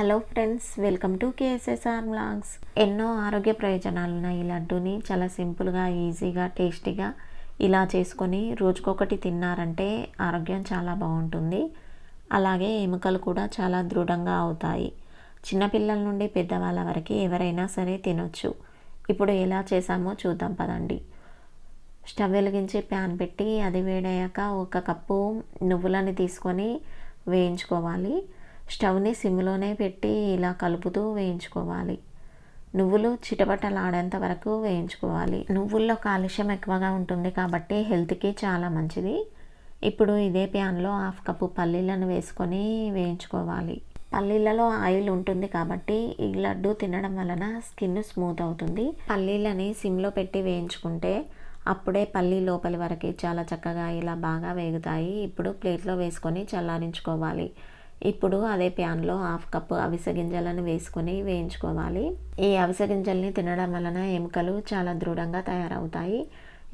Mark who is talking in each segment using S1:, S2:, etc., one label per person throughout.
S1: Hello friends welcome to KSSR blogs ఎన్నో ఆరోగ్య ప్రయోజనాలు ఉన్నాయి ఈ లడ్డూని చాలా సింపుల్గా ఈజీగా టేస్టీగా ఇలా చేసుకొని రోజుకొకటి తిన్నారంటే ఆరోగ్యం చాలా బాగుంటుంది. అలాగే ఎముకలు కూడా చాలా దృఢంగా అవుతాయి. చిన్నపిల్లల నుండి పెద్దవాళ్ళ వరకు ఎవరైనా సరే తినొచ్చు. ఇప్పుడు ఎలా చేసామో చూద్దాం పదండి. స్టవ్ వెలిగించి ప్యాన్ పెట్టి అది వేడయ్యాక ఒక కప్పు నువ్వులని తీసుకొని వేయించుకోవాలి. స్టవ్ని సిమ్లోనే పెట్టి ఇలా కలుపుతూ వేయించుకోవాలి. నువ్వులు చిటపటలాడేంత వరకు వేయించుకోవాలి. నువ్వుల్లో కాలుష్యం ఎక్కువగా ఉంటుంది కాబట్టి హెల్త్కి చాలా మంచిది. ఇప్పుడు ఇదే ప్యాన్లో హాఫ్ కప్పు పల్లీలను వేసుకొని వేయించుకోవాలి. పల్లీలలో ఆయిల్ ఉంటుంది కాబట్టి ఈ లడ్డు తినడం వలన స్కిన్ స్మూత్ అవుతుంది. పల్లీలని సిమ్లో పెట్టి వేయించుకుంటే అప్పుడే పల్లి లోపలి వరకు చాలా చక్కగా ఇలా బాగా వేగుతాయి. ఇప్పుడు ప్లేట్లో వేసుకొని చల్లారించుకోవాలి. ఇప్పుడు అదే ప్యాన్లో హాఫ్ కప్పు అవిసె గింజలను వేసుకొని వేయించుకోవాలి. ఈ అవిసె గింజల్ని తినడం వలన ఎముకలు చాలా దృఢంగా తయారవుతాయి.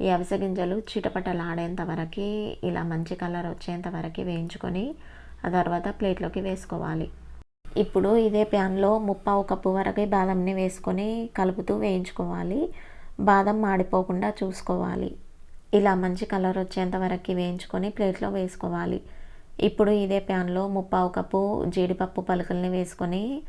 S1: ఈ అవిసె గింజలు చిటపటలాడేంత వరకు ఇలా మంచి కలర్ వచ్చేంత వరకు వేయించుకొని ఆ తర్వాత ప్లేట్లోకి వేసుకోవాలి. ఇప్పుడు ఇదే ప్యాన్లో ముప్పావు కప్పు వరకు బాదంని వేసుకొని కలుపుతూ వేయించుకోవాలి. బాదం మాడిపోకుండా చూసుకోవాలి. ఇలా మంచి కలర్ వచ్చేంత వరకు వేయించుకొని ప్లేట్లో వేసుకోవాలి. ఇప్పుడు ఇదే ప్యాన్లో ముప్పావు కప్పు జీడిపప్పు పలుకుల్ని వేసుకొని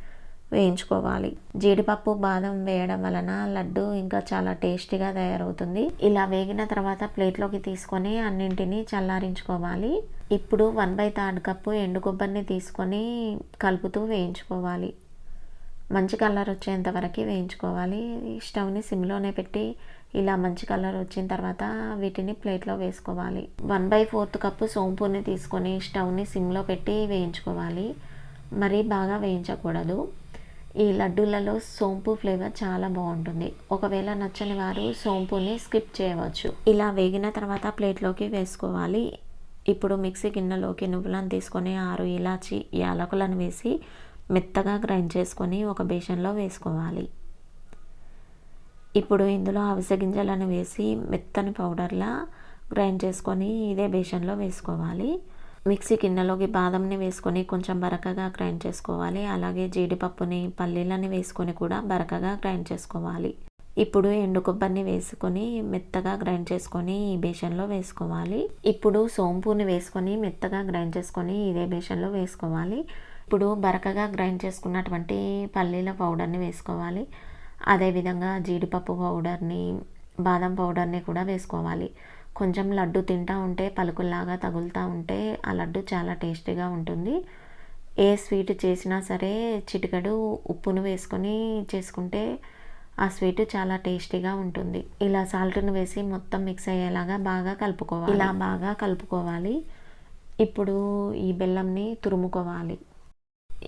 S1: వేయించుకోవాలి. జీడిపప్పు బాదం వేయడం వలన లడ్డు ఇంకా చాలా టేస్టీగా తయారవుతుంది. ఇలా వేగిన తర్వాత ప్లేట్లోకి తీసుకొని అన్నింటినీ చల్లారించుకోవాలి. ఇప్పుడు వన్ బై థర్డ్ కప్పు ఎండు కొబ్బరిని తీసుకొని కలుపుతూ వేయించుకోవాలి. మంచి కలర్ వచ్చేంత వరకు వేయించుకోవాలి. స్టవ్ని సిమ్లోనే పెట్టి ఇలా మంచి కలర్ వచ్చిన తర్వాత వీటిని ప్లేట్లో వేసుకోవాలి. వన్ బై ఫోర్త్ కప్పు సోంపుని తీసుకొని స్టవ్ని సిమ్లో పెట్టి వేయించుకోవాలి. మరీ బాగా వేయించకూడదు. ఈ లడ్డూలలో సోంపు ఫ్లేవర్ చాలా బాగుంటుంది. ఒకవేళ నచ్చని వారు సోంపుని స్కిప్ చేయవచ్చు. ఇలా వేగిన తర్వాత ప్లేట్లోకి వేసుకోవాలి. ఇప్పుడు మిక్సీ గిన్నెలోకి నువ్వులను తీసుకొని ఆరు ఇలాచి యాలకులను వేసి మెత్తగా గ్రైండ్ చేసుకొని ఒక బేషన్లో వేసుకోవాలి. ఇప్పుడు ఇందులో అవిసె గింజలను వేసి మెత్తని పౌడర్లా గ్రైండ్ చేసుకొని ఇదే బేషన్లో వేసుకోవాలి. మిక్సీ గిన్నెలోకి బాదంని వేసుకొని కొంచెం బరకగా గ్రైండ్ చేసుకోవాలి. అలాగే జీడిపప్పుని పల్లీలని వేసుకొని కూడా బరకగా గ్రైండ్ చేసుకోవాలి. ఇప్పుడు ఎండు కొబ్బరిని వేసుకొని మెత్తగా గ్రైండ్ చేసుకొని ఈ బేషన్లో వేసుకోవాలి. ఇప్పుడు సోంపుని వేసుకొని మెత్తగా గ్రైండ్ చేసుకొని ఇదే బేషన్లో వేసుకోవాలి. ఇప్పుడు బరకగా గ్రైండ్ చేసుకున్నటువంటి పల్లీల పౌడర్ని వేసుకోవాలి. అదేవిధంగా జీడిపప్పు పౌడర్ని బాదం పౌడర్ని కూడా వేసుకోవాలి. కొంచెం లడ్డు తింటా ఉంటే పలుకుల్లాగా తగులుతూ ఉంటే ఆ లడ్డు చాలా టేస్టీగా ఉంటుంది. ఏ స్వీట్ చేసినా సరే చిటికడు ఉప్పును వేసుకొని చేసుకుంటే ఆ స్వీట్ చాలా టేస్టీగా ఉంటుంది. ఇలా సాల్ట్ను వేసి మొత్తం మిక్స్ అయ్యేలాగా బాగా కలుపుకోవాలి. ఇలా బాగా కలుపుకోవాలి. ఇప్పుడు ఈ బెల్లంని తురుముకోవాలి.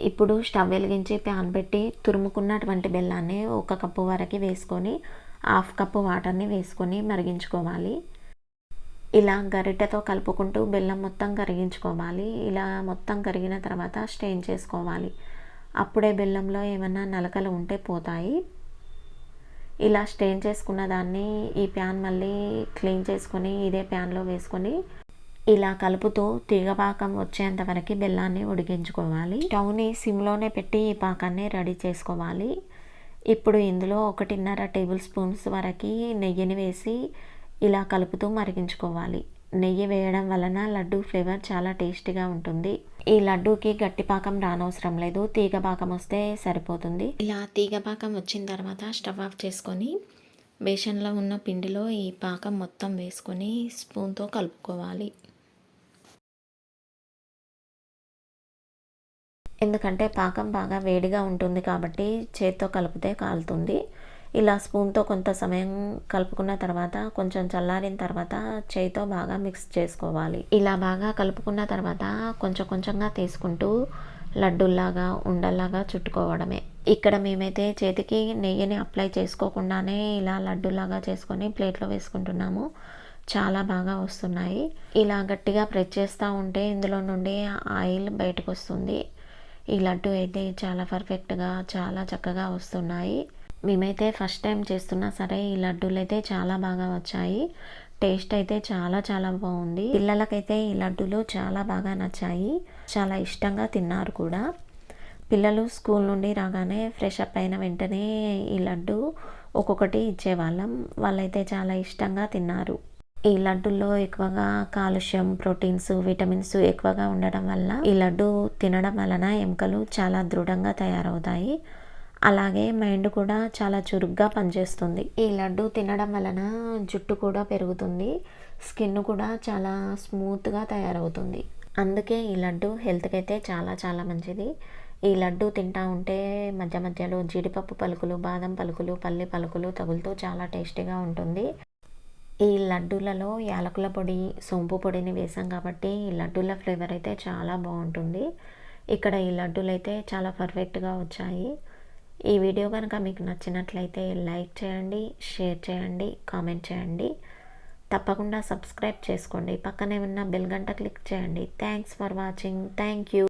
S1: ఇప్పుడు స్టవ్ వెలిగించి ప్యాన్ పెట్టి తురుముకున్నటువంటి బెల్లాన్ని ఒక కప్పు వరకు వేసుకొని హాఫ్ కప్పు వాటర్ని వేసుకొని మరిగించుకోవాలి. ఇలా గరిటెతో కలుపుకుంటూ బెల్లం మొత్తం కరిగించుకోవాలి. ఇలా మొత్తం కరిగిన తర్వాత స్టెయిన్ చేసుకోవాలి. అప్పుడే బెల్లంలో ఏమన్నా నలకలు ఉంటే పోతాయి. ఇలా స్టెయిన్ చేసుకున్న దాన్ని ఈ ప్యాన్ మళ్ళీ క్లీన్ చేసుకొని ఇదే ప్యాన్లో వేసుకొని ఇలా కలుపుతూ తీగ పాకం వచ్చేంత వరకు బెల్లాన్ని ఉడికించుకోవాలి. స్టవ్ని సిమ్లోనే పెట్టి ఈ పాకాన్ని రెడీ చేసుకోవాలి. ఇప్పుడు ఇందులో ఒకటిన్నర టేబుల్ స్పూన్స్ వరకు నెయ్యిని వేసి ఇలా కలుపుతూ మరిగించుకోవాలి. నెయ్యి వేయడం వలన లడ్డు ఫ్లేవర్ చాలా టేస్టీగా ఉంటుంది. ఈ లడ్డూకి గట్టి పాకం రానవసరం లేదు. తీగ పాకం వస్తే సరిపోతుంది. ఇలా తీగ పాకం వచ్చిన తర్వాత స్టవ్ ఆఫ్ చేసుకొని బేషన్లో ఉన్న పిండిలో ఈ పాకం మొత్తం వేసుకొని స్పూన్తో కలుపుకోవాలి. ఎందుకంటే పాకం బాగా వేడిగా ఉంటుంది కాబట్టి చేత్తో కలిపితే కాలుతుంది. ఇలా స్పూన్తో కొంత సమయం కలుపుకున్న తర్వాత కొంచెం చల్లారిన తర్వాత చేయితో బాగా మిక్స్ చేసుకోవాలి. ఇలా బాగా కలుపుకున్న తర్వాత కొంచెం కొంచెంగా తీసుకుంటూ లడ్డూల్లాగా ఉండల్లాగా చుట్టుకోవడమే. ఇక్కడ మేమైతే చేతికి నెయ్యిని అప్లై చేసుకోకుండానే ఇలా లడ్డూలాగా చేసుకొని ప్లేట్లో వేసుకుంటున్నాము. చాలా బాగా వస్తున్నాయి. ఇలా గట్టిగా ప్రెస్ చేస్తూ ఉంటే ఇందులో నుండి ఆయిల్ బయటకు వస్తుంది ఈ లడ్డు అయితే చాలా పర్ఫెక్ట్గా చాలా చక్కగా వస్తున్నాయి. మేమైతే ఫస్ట్ టైం చేస్తున్నా సరే ఈ లడ్డూలు అయితే చాలా బాగా వచ్చాయి. టేస్ట్ అయితే చాలా చాలా బాగుంది. పిల్లలకైతే ఈ లడ్డూలు చాలా బాగా నచ్చాయి. చాలా ఇష్టంగా తిన్నారు కూడా. పిల్లలు స్కూల్ నుండి రాగానే ఫ్రెష్ అప్ అయిన వెంటనే ఈ లడ్డు ఒక్కొక్కటి ఇచ్చేవాళ్ళం. వాళ్ళైతే చాలా ఇష్టంగా తిన్నారు. ఈ లడ్డుల్లో ఎక్కువగా కాలుష్యం ప్రోటీన్స్ విటమిన్స్ ఎక్కువగా ఉండడం వల్ల ఈ లడ్డు తినడం వలన ఎముకలు చాలా దృఢంగా తయారవుతాయి. అలాగే మైండ్ కూడా చాలా చురుగ్గా పనిచేస్తుంది. ఈ లడ్డు తినడం వలన జుట్టు కూడా పెరుగుతుంది స్కిన్ కూడా చాలా స్మూత్గా తయారవుతుంది. అందుకే ఈ లడ్డు హెల్త్కి అయితే చాలా చాలా మంచిది. ఈ లడ్డు తింటా ఉంటే మధ్య మధ్యలో జీడిపప్పు పలుకులు బాదం పలుకులు పల్లి పలుకులు తగులుతూ చాలా టేస్టీగా ఉంటుంది. ఈ లడ్డూలలో యాలకుల పొడి సోంపు పొడిని వేసాం కాబట్టి ఈ లడ్డూల ఫ్లేవర్ అయితే చాలా బాగుంటుంది. ఇక్కడ ఈ లడ్డూలు అయితే చాలా పర్ఫెక్ట్గా వచ్చాయి. ఈ వీడియో కనుక మీకు నచ్చినట్లయితే లైక్ చేయండి షేర్ చేయండి కామెంట్ చేయండి. తప్పకుండా సబ్స్క్రైబ్ చేసుకోండి. పక్కనే ఉన్న బెల్ గంట క్లిక్ చేయండి. Thanks for watching. Thank you.